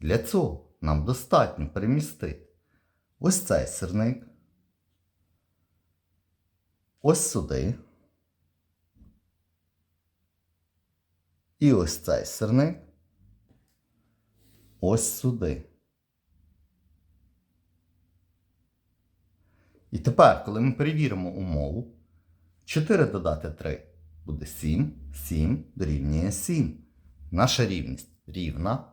Для цього нам достатньо перемістити ось цей сирник, ось сюди. І ось цей сирник ось сюди. І тепер, коли ми перевіримо умову, 4 додати 3 буде 7, 7 дорівнює 7. Наша рівність рівна,